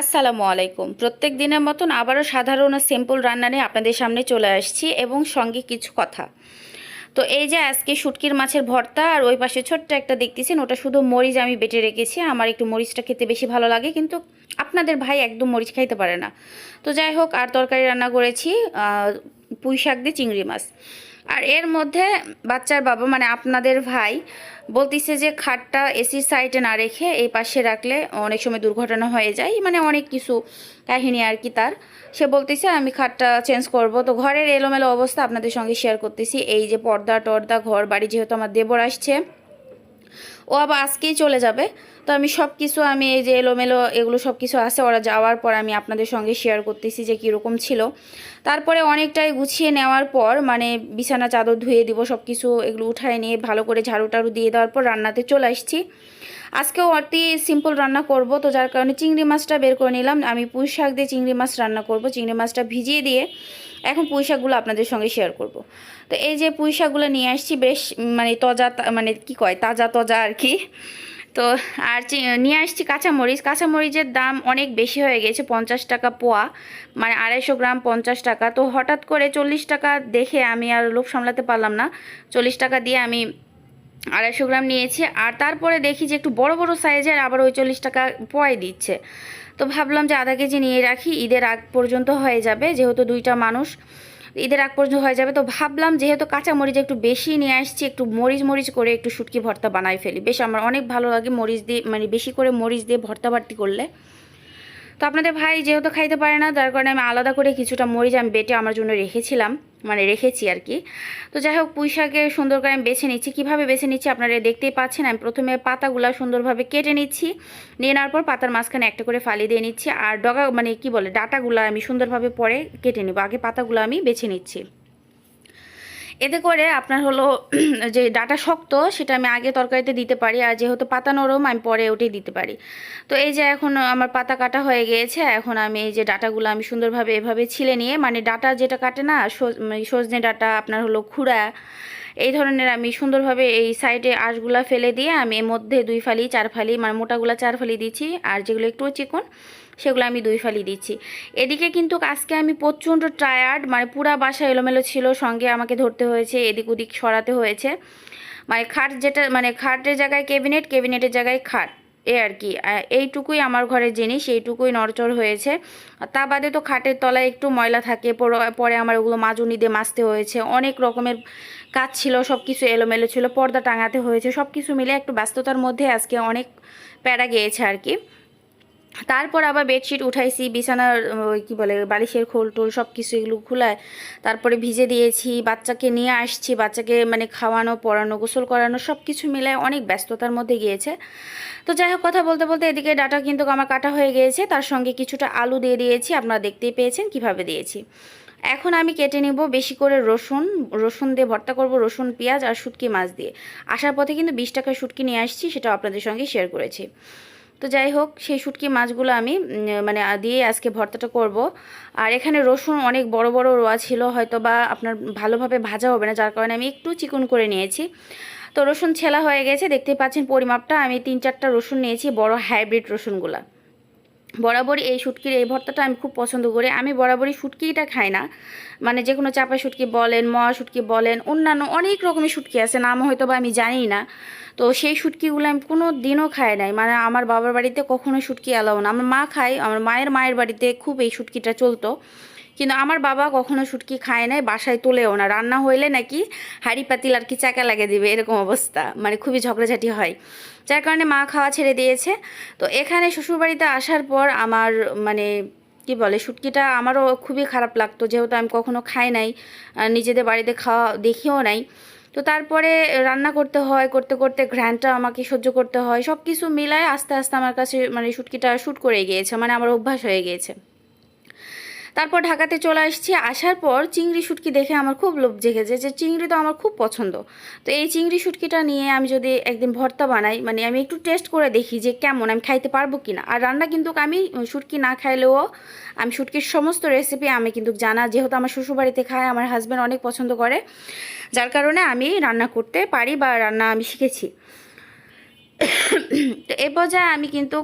আসসালামু আলাইকুম। প্রত্যেক দিনের মতন আবারও সাধারণ সিম্পল রান্না নিয়ে আপনাদের সামনে চলে আসছি এবং সঙ্গে কিছু কথা। তো এই যে আজকে শুটকির মাছের ভর্তা আর ওই পাশে ছোট্ট একটা দেখতেছেন, ওটা শুধু মরিচ আমি বেটে রেখেছি। আমার একটু মরিচটা খেতে বেশি ভালো লাগে, কিন্তু আপনাদের ভাই একদম মরিচ খাইতে পারে না। তো যাই হোক, আর তরকারি রান্না করেছি পুঁই শাক দিয়ে চিংড়ি মাছ। আর এর মধ্যে বাচ্চার বাবা মানে আপনাদের ভাই, বলতেছে যে খাটটা এসির সাইডে না রেখে এই পাশে রাখলে অনেক সময় দুর্ঘটনা হয়ে যায় মানে অনেক কিছু কাহিনী আর কি তার। সে বলতেছে, আমি খাটটা চেঞ্জ করব। তো ঘরের এলোমেলো অবস্থা আপনাদের সঙ্গে শেয়ার করতেছি। এই যে পর্দা টর্দা ঘর বাড়ি যেহেতু আমার দেবর আসছে ও আবার আজকেই চলে যাবে। তো আমি সব কিছু আমি এই যে এলোমেলো এগুলো সব কিছু আছে, ওরা যাওয়ার পর আমি আপনাদের সঙ্গে শেয়ার করতেছি যে কীরকম ছিল। তারপরে অনেকটাই গুছিয়ে নেওয়ার পর মানে বিছানা, চাদর ধুয়ে দিব সব কিছু এগুলো উঠায় নিয়ে ভালো করে ঝাড়ু টাড়ু দিয়ে দেওয়ার পর রান্নাতে চলে আসছি। আজকেও অতি সিম্পল রান্না করব, তো যার কারণে চিংড়ি মাছটা বের করে নিলাম। আমি পুঁই শাক দিয়ে চিংড়ি মাছ রান্না করব। চিংড়ি মাছটা ভিজিয়ে দিয়ে এখন পুঁই শাকগুলো আপনাদের সঙ্গে শেয়ার করব। তো এই যে পুঁই শাকগুলো নিয়ে আসছি, বেশ মানে তজা মানে কি কয়, তাজা তজা আর কি। তো আর নিয়ে আসছি কাঁচামরিচ। কাঁচামরিচের দাম অনেক বেশি হয়ে গেছে, পঞ্চাশ টাকা পোয়া। মানে আড়াইশো গ্রাম পঞ্চাশ টাকা। তো হঠাৎ করে চল্লিশ টাকা দেখে আমি আর লোভ সামলাতে পারলাম না। চল্লিশ টাকা দিয়ে আমি আড়াইশো গ্রাম নিয়েছি। আর তারপরে দেখি যে একটু বড় বড় সাইজের আবার ওই চল্লিশ টাকা পোয়াই দিচ্ছে। তো ভাবলাম যে আধা কেজি নিয়ে রাখি, ঈদের আগ পর্যন্ত হয়ে যাবে, যেহেতু দুইটা মানুষ। ঈদের আগ পর্যন্ত হয়ে যাবে, তো ভাবলাম যেহেতু কাঁচা মরিচ একটু বেশি নিয়ে আসছি, একটু মরিচ মরিচ করে একটু শুটকি ভর্তা বানাই ফেলি। বেশ আমার অনেক ভালো লাগে মরিচ দিয়ে মানে বেশি করে মরিচ দিয়ে ভর্তা বাড়তি করলে। তো আপনাদের ভাই যেহেতু খাইতে পারে না, তার কারণে আমি আলাদা করে কিছুটা মরিচ আমি বেটে আমার জন্য রেখেছিলাম মানে রেখেছি আর কি। তো যাই হোক, পুঁই শাকে সুন্দর করে আমি বেছে নিচ্ছি। কীভাবে বেছে নিচ্ছি আপনারা দেখতেই পাচ্ছেন, আমি প্রথমে পাতাগুলো সুন্দরভাবে কেটে নিচ্ছি, নিয়ে নেওয়ার পর পাতার মাঝখানে একটা করে ফালি দিয়ে নিচ্ছি। আর ডগা মানে কি বলে, ডাটাগুলো আমি সুন্দরভাবে পরে কেটে নেব। আগে পাতাগুলো আমি বেছে নিচ্ছি। এতে করে আপনার হলো যে ডাটা শক্ত, সেটা আমি আগে তরকারিতে দিতে পারি, আর যেহেতু পাতা নরম, আমি পরে ওটাই দিতে পারি। তো এই যে এখন আমার পাতা কাটা হয়ে গিয়েছে, এখন আমি এই যে ডাটাগুলো আমি সুন্দরভাবে এভাবে ছিলে নিয়ে মানে ডাটা যেটা কাটে না সজ- সজনে ডাটা, আপনার হলো খুঁড়া এই ধরনের আমি সুন্দরভাবে এই সাইডে আঁশগুলা ফেলে দিয়ে আমি এর মধ্যে দুই ফালি, চার ফালি মানে মোটাগুলা চার ফালি দিচ্ছি। আর যেগুলো একটু চিকন, সেগুলো আমি দুই ফালি দিচ্ছি। এদিকে কিন্তু আজকে আমি প্রচণ্ড টায়ার্ড মানে পুরা বাসা এলোমেলো ছিল, সঙ্গে আমাকে ধরতে হয়েছে, এদিক ওদিক সরাতে হয়েছে। মানে খাট যেটা মানে খাটের জায়গায় ক্যাবিনেট ক্যাবিনেটের জায়গায় খাট। এ আর কি। এইটুকুই আমার ঘরের জিনিস, এইটুকুই নড়চড় হয়েছে। তা বাদে তো খাটের তলায় একটু ময়লা থাকে, পর- আমার ওগুলো মাজুনি দিয়ে মাজতে হয়েছে। অনেক রকমের কাজ ছিল সব কিছু এলোমেলো ছিল, পর্দা টাঙাতে হয়েছে সব কিছু মিলে একটু ব্যস্ততার মধ্যে আজকে অনেক প্যারা গিয়েছে আর কি। তারপর আবার বেডশিট উঠাইছি, বিছানার ওই কী বলে, বালিশের খোল টোল সব কিছু এগুলো খোলায়। তারপরে ভিজে দিয়েছি, বাচ্চাকে নিয়ে আসছি, বাচ্চাকে মানে খাওয়ানো, পড়ানো, গোসল করানো সব কিছু মিলায় অনেক ব্যস্ততার মধ্যে গিয়েছে। তো যাই হোক, কথা বলতে বলতে এদিকে ডাটা কিন্তু আমার কাটা হয়ে গিয়েছে, তার সঙ্গে কিছুটা আলু দিয়ে দিয়েছি, আপনারা দেখতেই পেয়েছেন কীভাবে দিয়েছি। এখন আমি কেটে নিব বেশি করে রসুন রসুন দিয়ে ভর্তা করব, রসুন, পেঁয়াজ আর শুটকি মাছ দিয়ে। আসার পথে কিন্তু বিশ টাকার শুটকি নিয়ে আসছি সেটা আপনাদের সঙ্গে শেয়ার করেছি। তো যাই হোক, সেই শুটকি মাছগুলো আমি মানে দিয়ে আজকে ভর্তাটা করব। আর এখানে রসুন অনেক বড় বড় রোয়া ছিল হয়তো বা আপনার ভালোভাবে ভাজা হবে না, যার কারণে আমি একটু চিকন করে নিয়েছি। তো রসুন ছেলা হয়ে গেছে দেখতে পাচ্ছেন পরিমাপটা, আমি তিন চারটা রসুন নিয়েছি, বড় হাইব্রিড রসুনগুলা। বরাবরই এই শুটকির এই ভর্তাটা আমি খুব পছন্দ করি। আমি বরাবরই শুটকিটা খাই না। মানে যে কোনো চাপা শুটকি বলেন, ময়া শুটকি বলেন, অন্যান্য অনেক রকমের শুটকি আছে, নাম হয়তো বা আমি জানি না। তো সেই শুটকিগুলো আমি কোনো দিনও খাই নাই। মানে আমার বাবার বাড়িতে কখনো শুটকি অ্যালাও না। আমার মা খায়, আমার মায়ের মায়ের বাড়িতে খুব এই শুটকিটা চলতো। কিন্তু আমার বাবা কখনো শুটকি খায় নাই, বাসায় তোলেও না। রান্না হইলে নাকি হাড়ি পাতিল আর কি চাকা লাগিয়ে দিবে, এরকম অবস্থা। মানে খুবই ঝগড়াঝাটি হয়। যার কারণে মা খাওয়া ছেড়ে দিয়েছে। তো এখানে শ্বশুরবাড়িতে আসার পর আমার মানে কি বলে, শুটকিটা আমারও খুবই খারাপ লাগতো। যেহেতু আমি কখনো খাই নাই নিজেদের বাড়িতে খাওয়া দেখিও নাই। তো তারপরে রান্না করতে হয়, করতে করতে ঘ্রানটা আমাকে সহ্য করতে হয়। সব কিছু মিলায় আস্তে আস্তে আমার কাছে মানে শুটকিটা শ্যুট করে গিয়েছে। মানে আমার অভ্যাস হয়ে গিয়েছে। তারপর ঢাকাতে চলে আসছি। আসার পর চিংড়ি শুটকি দেখে আমার খুব লোভ জেগেছে যে চিংড়ি তো আমার খুব পছন্দ। তো এই চিংড়ি শুটকিটা নিয়ে আমি যদি একদিন ভর্তা বানাই মানে আমি একটু টেস্ট করে দেখি যে কেমন, আমি খাইতে পারব কি না আর রান্না কিন্তু আমি শুটকি না খাইলেও আমি শুটকির সমস্ত রেসিপি আমি কিন্তু জানা। যেহেতু আমার শ্বশুরবাড়িতে খায়, আমার হাজব্যান্ড অনেক পছন্দ করে। যার কারণে আমি রান্না করতে পারি বা রান্না আমি শিখেছি। তো এ পর্যায়ে আমি কিন্তু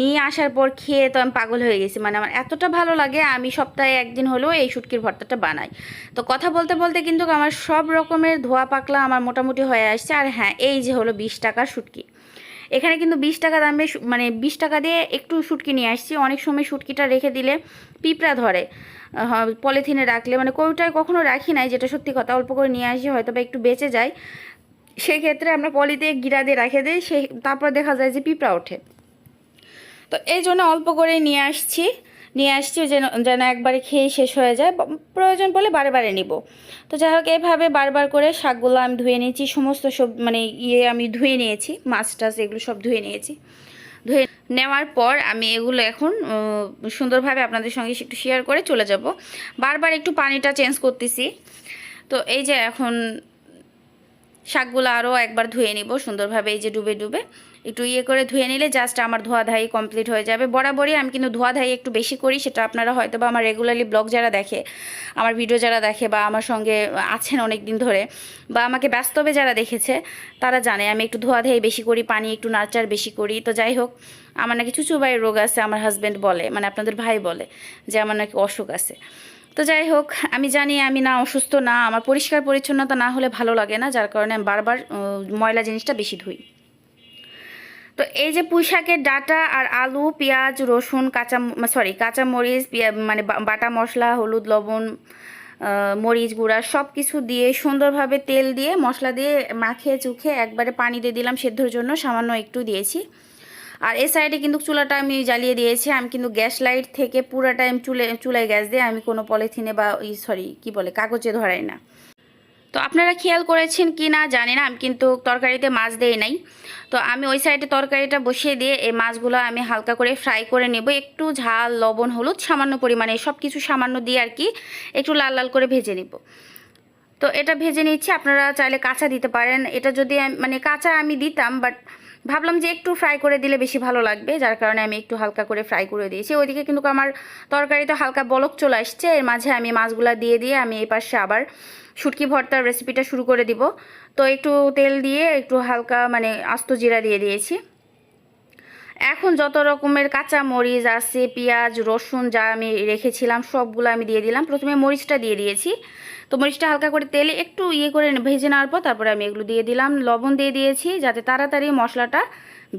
নিয়ে আসার পর খেয়ে তো আমি পাগল হয়ে গেছি। মানে আমার এতটা ভালো লাগে, আমি সপ্তাহে একদিন হলেও এই শুটকির ভর্তাটা বানাই। তো কথা বলতে বলতে কিন্তু আমার সব রকমের ধোয়া পাকলা আমার মোটামুটি হয়ে আসছে। আর হ্যাঁ এই যে হলো বিশ টাকার শুটকি। এখানে কিন্তু বিশ টাকা দামে মানে বিশ টাকা দিয়ে একটু শুটকি নিয়ে আসছি। অনেক সময় শুটকিটা রেখে দিলে পিঁপড়া ধরে। পলিথিনে রাখলে মানে কোনোটায় কখনো রাখি নাই, যেটা সত্যি কথা, অল্প করে নিয়ে আসি হয়তো বা একটু বেঁচে যায়। সেক্ষেত্রে আমরা পলিতে গিরা দিয়ে রেখে দিই সে তারপর দেখা যায় যে পিঁপড়া ওঠে। তো এই জন্য অল্প করে নিয়ে আসছি নিয়ে আসছি যেন যেন একবারে খেয়ে শেষ হয়ে যায় প্রয়োজন পড়লে বারে বারে নিব। তো যাই হোক এইভাবে বারবার করে শাকগুলো আমি ধুয়ে নিয়েছি, সমস্ত সব মানে ইয়ে আমি ধুয়ে নিয়েছি, মাছ টাছ এগুলো সব ধুয়ে নিয়েছি। ধুয়ে নেওয়ার পর আমি এগুলো এখন সুন্দরভাবে আপনাদের সঙ্গে একটু শেয়ার করে চলে যাব। বারবার একটু পানিটা চেঞ্জ করতেছি। তো এই যে এখন শাকগুলো আরও একবার ধুয়ে নিব সুন্দরভাবে, এই যে ডুবে ডুবে। একটু ইয়ে করে ধুয়ে নিলে জাস্ট আমার ধোয়া ধাই কমপ্লিট হয়ে যাবে। বরাবরই আমি কিন্তু ধোয়া ধাই একটু বেশি করি, সেটা আপনারা হয়তো বা আমার রেগুলারলি ব্লগ যারা দেখে, আমার ভিডিও যারা দেখে বা আমার সঙ্গে আছেন অনেক দিন ধরে বা আমাকে ব্যস্তবে যারা দেখেছে, তারা জানে আমি একটু ধোয়া ধাই বেশি করি, পানি একটু নাচার বেশি করি। তো যাই হোক, আমার নাকি চুচুবাইয়ের রোগ আছে, আমার হাজব্যান্ড বলে মানে আপনাদের ভাই বলে, যে আমার নাকি অসুখ আছে। তো যাই হোক, আমি জানি আমি না অসুস্থ, না আমার পরিষ্কার পরিচ্ছন্নতা না হলে ভালো লাগে না, যার কারণে আমি বারবার ময়লা জিনিসটা বেশি ধুই। তো এই যে পুঁই শাকের ডাটা আর আলু, পেঁয়াজ, রসুন, কাঁচা সরি কাঁচা মরিচ মানে বাটা মশলা, হলুদ, লবণ মরিচ গুঁড়া সব কিছু দিয়ে সুন্দরভাবে তেল দিয়ে মশলা দিয়ে মাখিয়ে চুখে একবারে পানি দিয়ে দিলাম সেদ্ধর জন্য, সামান্য একটু দিয়েছি। আর এ সাইডে কিন্তু চুলাটা আমি জ্বালিয়ে দিয়েছি। আমি কিন্তু গ্যাস লাইট থেকে পুরো টাইম চুলে, চুলায় গ্যাস দিয়ে আমি কোনো পলিথিনে বা সরি কি বলে, কাগজে ধরাই না। তো আপনারা খেয়াল করেছেন কি না জানি না, আমি কিন্তু তরকারিতে মাছ দেই নাই। তো আমি ওই সাইডে তরকারিটা বসিয়ে দিয়ে এই মাছগুলো আমি হালকা করে ফ্রাই করে নেব। একটু ঝাল, লবণ, হলুদ, সামান্য পরিমাণে সব কিছু সামান্য দিয়ে আর কি একটু লাল লাল করে ভেজে নেব। তো এটা ভেজে নিচ্ছি, আপনারা চাইলে কাঁচা দিতে পারেন। এটা যদি মানে কাঁচা আমি দিতাম বাট ভাবলাম যে একটু ফ্রাই করে দিলে বেশি ভালো লাগবে, যার কারণে আমি একটু হালকা করে ফ্রাই করে দিয়েছি। ওইদিকে কিন্তু আমার তরকারিতে হালকা বলক চলে আসছে, এর মাঝে আমি মাছগুলা দিয়ে দিয়ে আমি এই পাশে আবার শুটকি ভর্তার রেসিপিটা শুরু করে দিব। তো একটু তেল দিয়ে একটু হালকা মানে আস্ত জিরা দিয়ে দিয়েছি। এখন যত রকমের কাঁচা মরিচ আছে, পেঁয়াজ, রসুন যা আমি রেখেছিলাম, সবগুলো আমি দিয়ে দিলাম। প্রথমে মরিচটা দিয়ে দিয়েছি। তো মরিচটা হালকা করে তেলে একটু ইয়ে করে ভেজে নেওয়ার পর তারপরে আমি এগুলো দিয়ে দিলাম, লবণ দিয়ে দিয়েছি যাতে তাড়াতাড়ি মশলাটা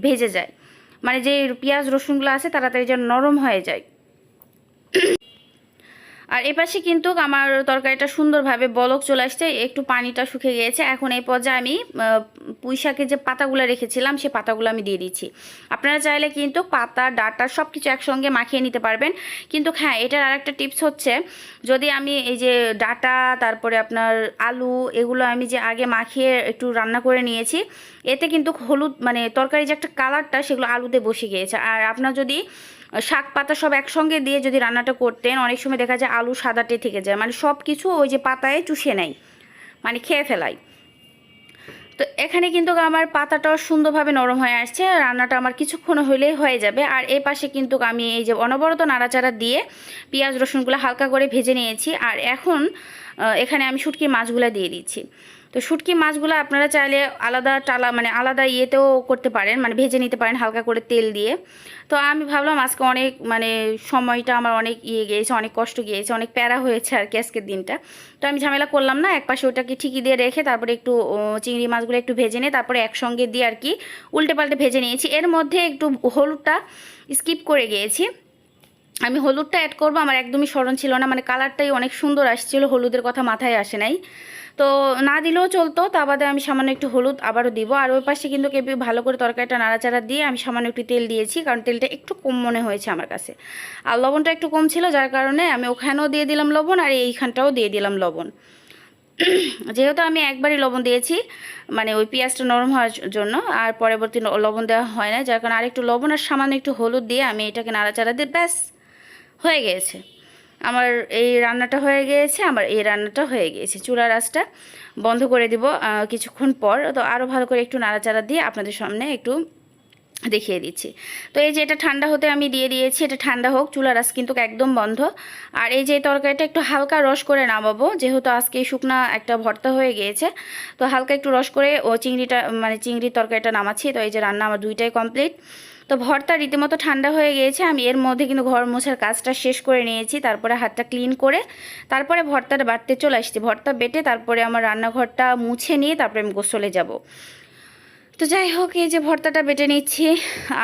ভেজে যায়। মানে যে পেঁয়াজ রসুনগুলো আছে তাড়াতাড়ি যেন নরম হয়ে যায়। আর এপাশে কিন্তু আমার তরকারিটা সুন্দরভাবে বলক চলে আসছে একটু পানিটা শুকিয়ে গিয়েছে। এখন এই পর্যায়ে আমি আহ, পুঁই শাকের যে পাতাগুলো রেখেছিলাম সেই পাতাগুলো আমি দিয়ে দিচ্ছি। আপনারা চাইলে কিন্তু পাতা ডাটা সব কিছু একসঙ্গে মাখিয়ে নিতে পারবেন। কিন্তু হ্যাঁ এটার আরেকটা টিপস হচ্ছে যদি আমি এই যে ডাটা তারপরে আপনার আলু এগুলো আমি যে আগে মাখিয়ে একটু রান্না করে নিয়েছি এতে কিন্তু হলুদ মানে তরকারি যে একটা কালারটা সেগুলো আলুতে বসে গিয়েছে। আর আপনার যদি শাক পাতা সব একসঙ্গে দিয়ে যদি রান্নাটা করতেন, অনেক সময় দেখা যায় আলু সাদাটে থেকে যায়। মানে সব কিছু ওই যে পাতায় চুষে নেয় মানে খেয়ে ফেলাই তো এখানে কিন্তু আমার পাতাটাও সুন্দরভাবে নরম হয়ে আসছে, রান্নাটা আমার কিছুক্ষণ হলেই হয়ে যাবে। আর এই পাশে কিন্তু আমি এই যে অনবরত নাড়াচাড়া দিয়ে পেঁয়াজ রসুনগুলো হালকা করে ভেজে নিয়েছি। আর এখন এখানে আমি শুটকি মাছগুলো দিয়ে দিচ্ছি। তো শুটকি মাছগুলো আপনারা চাইলে আলাদা টালা মানে আলাদা ইয়েতেও করতে পারেন মানে ভেজে নিতে পারেন হালকা করে তেল দিয়ে। তো আমি ভাবলাম আজকে অনেক মানে সময়টা আমার অনেক ইয়ে গিয়েছে, অনেক কষ্ট গিয়েছে, অনেক প্যারা হয়েছে আর কি আজকের দিনটা। তো আমি ঝামেলা করলাম না, এক পাশে ওটাকে ঠিকই দিয়ে রেখে তারপরে একটু চিংড়ি মাছগুলো একটু ভেজে নিয়ে তারপরে একসঙ্গে দিয়ে আর কি উল্টে পাল্টে ভেজে নিয়েছি। এর মধ্যে একটু হলুদটা স্কিপ করে গিয়েছি। আমি হলুদটা অ্যাড করব, আমার একদমই স্মরণ ছিল না মানে কালারটাই অনেক সুন্দর আসছিল, হলুদের কথা মাথায় আসে নাই। তো না দিলেও চলতো, তা বাদে আমি সামান্য একটু হলুদ আবারও দিব। আর ওই পাশে কিন্তু কেবি ভালো করে তরকারিটা নাড়াচাড়া দিয়ে আমি সামান্য একটু তেল দিয়েছি, কারণ তেলটা একটু কম মনে হয়েছে আমার কাছে। আর লবণটা একটু কম ছিল, যার কারণে আমি ওখানেও দিয়ে দিলাম লবণ আর এইখানটাও দিয়ে দিলাম লবণ। যেহেতু আমি একবারই লবণ দিয়েছি মানে ওই পেঁয়াজটা নরম হওয়ার জন্য, আর পরবর্তী লবণ দেওয়া হয় না যার কারণে আরেকটু লবণ আর সামান্য একটু হলুদ দিয়ে আমি এটাকে নাড়াচাড়া দিয়ে ব্যাস, হয়ে গিয়েছে আমার এই রান্নাটা হয়ে গিয়েছে, আমার এই রান্নাটা হয়ে গিয়েছে। চুলার আঁচটা বন্ধ করে দিব কিছুক্ষণ পর। তো আরও ভালো করে একটু নাড়াচাড়া দিয়ে আপনাদের সামনে একটু দেখিয়ে দিচ্ছি। তো এই যে এটা ঠান্ডা হতে আমি দিয়ে দিয়েছি, এটা ঠান্ডা হোক চুলা আঁচ কিন্তু একদম বন্ধ। আর এই যে তরকারিটা একটু হালকা রস করে নামাবো, যেহেতু আজকে শুকনা একটা ভর্তা হয়ে গিয়েছে। তো হালকা একটু রস করে ও চিংড়িটা মানে চিংড়ির তরকারিটা নামাচ্ছি। তো এই যে রান্না আমার দুইটাই কমপ্লিট। তো ভর্তা রীতিমতো ঠান্ডা হয়ে গিয়েছে, আমি এর মধ্যে কিন্তু ঘর মোছার কাজটা শেষ করে নিয়েছি, তারপরে হাতটা ক্লিন করে তারপরে ভর্তাটা বাড়তে চলে আসছি। ভর্তা বেটে তারপরে আমার রান্নাঘরটা মুছে নিয়ে তারপরে আমি গোসলে যাব। তো যাই হোক, এই যে ভর্তাটা বেটে নিচ্ছি।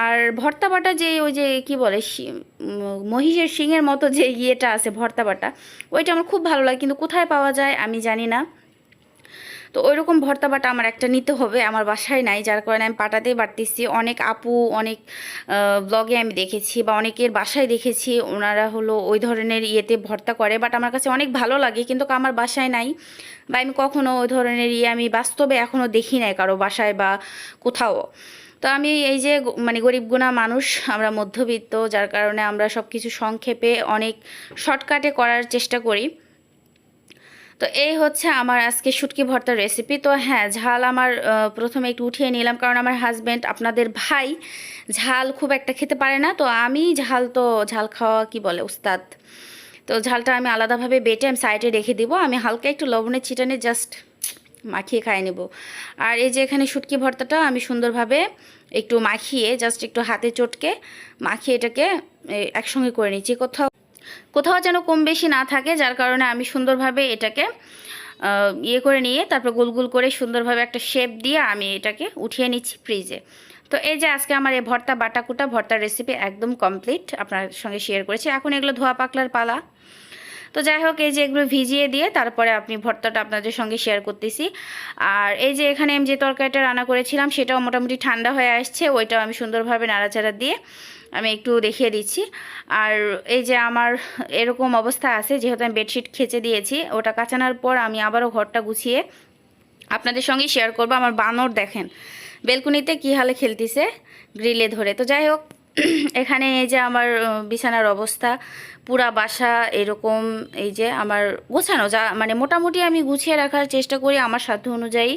আর ভর্তা বাটা যে ওই যে কি বলে মহিষের শিঙের মতো যে ইয়েটা আছে ভর্তা বাটা, ওইটা আমার খুব ভালো লাগে। কিন্তু কোথায় পাওয়া যায় আমি জানি না। তো ওই রকম ভর্তা বাটা আমার একটা নিতে হবে, আমার বাসায় নাই। যার কারণে আমি পাটাতেই বাড়তেছি অনেক আপু, অনেক ব্লগে আমি দেখেছি বা অনেকের বাসায় দেখেছি, ওনারা হলো ওই ধরনের ইয়েতে ভর্তা করে। বাট আমার কাছে অনেক ভালো লাগে, কিন্তু আমার বাসায় নাই বা আমি কখনো ওই ধরনের ইয়ে আমি বাস্তবে এখনও দেখি নাই কারও বাসায় বা কোথাও। তো আমি এই যে মানে গরিব গুণা মানুষ, আমরা মধ্যবিত্ত, যার কারণে আমরা সব কিছু সংক্ষেপে অনেক শর্টকাটে করার চেষ্টা করি। তো এই হচ্ছে আমার আজকে শুটকি ভর্তার রেসিপি তো হ্যাঁ ঝাল আমার প্রথমে একটু উঠিয়ে নিলাম, কারণ আমার হাজব্যান্ড আপনাদের ভাই ঝাল খুব একটা খেতে পারে না। তো আমি ঝাল তো, ঝাল খাওয়া কি বলে, উস্তাদ? তো ঝালটা আমি আলাদাভাবে বেটে আমি সাইডে রেখে দিব। আমি হালকা একটু লবণের ছিটানে জাস্ট মাখিয়ে খাই নেব। আর এই যে এখানে শুটকি ভর্তাটা, আমি সুন্দরভাবে একটু মাখিয়ে জাস্ট একটু হাতে চটকে মাখিয়ে এটাকে একসঙ্গে করে নিচ্ছি। কোথাও কোথাও যেন কম বেশি না থাকে, যার কারণে আমি সুন্দরভাবে এটাকে ইয়ে করে নিয়ে তারপর গোল গোল করে সুন্দরভাবে একটা শেপ দিয়ে আমি এটাকে উঠিয়ে নিচ্ছি ফ্রিজে তো এই যে আজকে আমার এই ভর্তা বাটাকুটা, ভর্তার রেসিপি একদম কমপ্লিট আপনার সঙ্গে শেয়ার করেছি। এখন এগুলো ধোয়া পাকলার পালা। তো যাই হোক, এই যে এগুলো ভিজিয়ে দিয়ে তারপরে আপনি ভর্তাটা আপনাদের সঙ্গে শেয়ার করতেছি। আর এই যে এখানে আমি যে তরকারিটা রান্না করেছিলাম, সেটাও মোটামুটি ঠান্ডা হয়ে আসছে, ওইটাও আমি সুন্দরভাবে নাড়াচাড়া দিয়ে আমি একটু দেখিয়ে দিচ্ছি। আর এই যে আমার এরকম অবস্থা আছে, যেহেতু আমি বেডশিট খেচে দিয়েছি, ওটা কাচানোর পর আমি আবারও ঘরটা গুছিয়ে আপনাদের সঙ্গে শেয়ার করব। আমার বানর দেখেন, বেলকুনিতে কী হালে খেলতিছে গ্রিলে ধরে। তো যাই হোক, এখানে এই যে আমার বিছানার অবস্থা, পুরা বাসা এরকম, এই যে আমার গোছানো, যা মানে মোটামুটি আমি গুছিয়ে রাখার চেষ্টা করি আমার সাধ্য অনুযায়ী।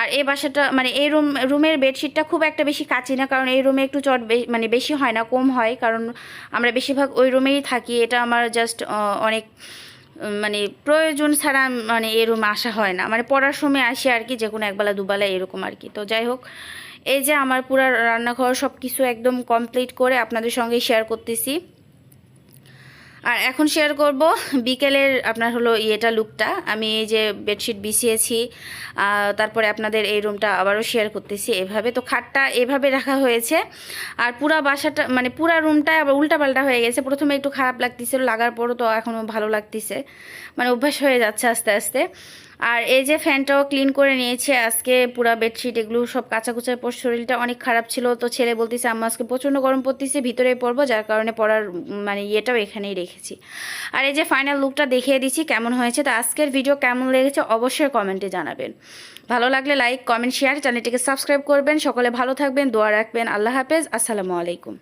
আর এই বাসাটা মানে এই রুম, রুমের বেডশিটটা খুব একটা বেশি কাচি না, কারণ এই রুমে একটু চট মানে বেশি হয় না, কম হয়, কারণ আমরা বেশিরভাগ ওই রুমেই থাকি। এটা আমার জাস্ট অনেক মানে প্রয়োজন ছাড়া মানে এই রুমে আসা হয় না। মানে পড়ার সময় আসি আর কি যে কোনো একবেলা, দুবেলা এরকম আর কি। তো যাই হোক, এই যে আমার পুরো রান্নাঘর সব কিছু একদম কমপ্লিট করে আপনাদের সঙ্গে শেয়ার করতেছি। আর এখন শেয়ার করব বিকেলের আপনার হলো ইয়েটা লুকটা আমি এই যে বেডশিট বিছিয়েছি তারপরে আপনাদের এই রুমটা আবারও শেয়ার করতেছি। এভাবে তো খাটটা এভাবে রাখা হয়েছে। আর পুরা বাসাটা মানে পুরা রুমটা আবার উল্টাপাল্টা হয়ে গেছে। প্রথমে একটু খারাপ লাগতেছিল, লাগার পরও তো এখনও ভালো লাগতেছে। মানে অভ্যাস হয়ে যাচ্ছে আস্তে আস্তে। আর এই যে ফ্যানটাও ক্লিন করে নিয়েছে, আজকে পুরা বেডশিট, এগুলো সব কাঁচাকুচার পর শরীরটা অনেক খারাপ ছিল, তো ছেলে বলতেছে, আম্মা, আজকে প্রচণ্ড গরম পড়তেছে ভিতরে পড়ব। যার কারণে পড়ার মানে ইয়েটাও এখানেই রেখেছি। আর এই যে ফাইনাল লুকটা দেখিয়ে দিচ্ছি, কেমন হয়েছে, তো আজকের ভিডিও কেমন লেগেছে, অবশ্যই কমেন্টে জানাবেন। ভালো লাগলে লাইক কমেন্ট শেয়ার চ্যানেলটিকে সাবস্ক্রাইব করবেন। সকলে ভালো থাকবেন, দোয়া রাখবেন। আল্লাহ হাফেজ, আসসালামু আলাইকুম।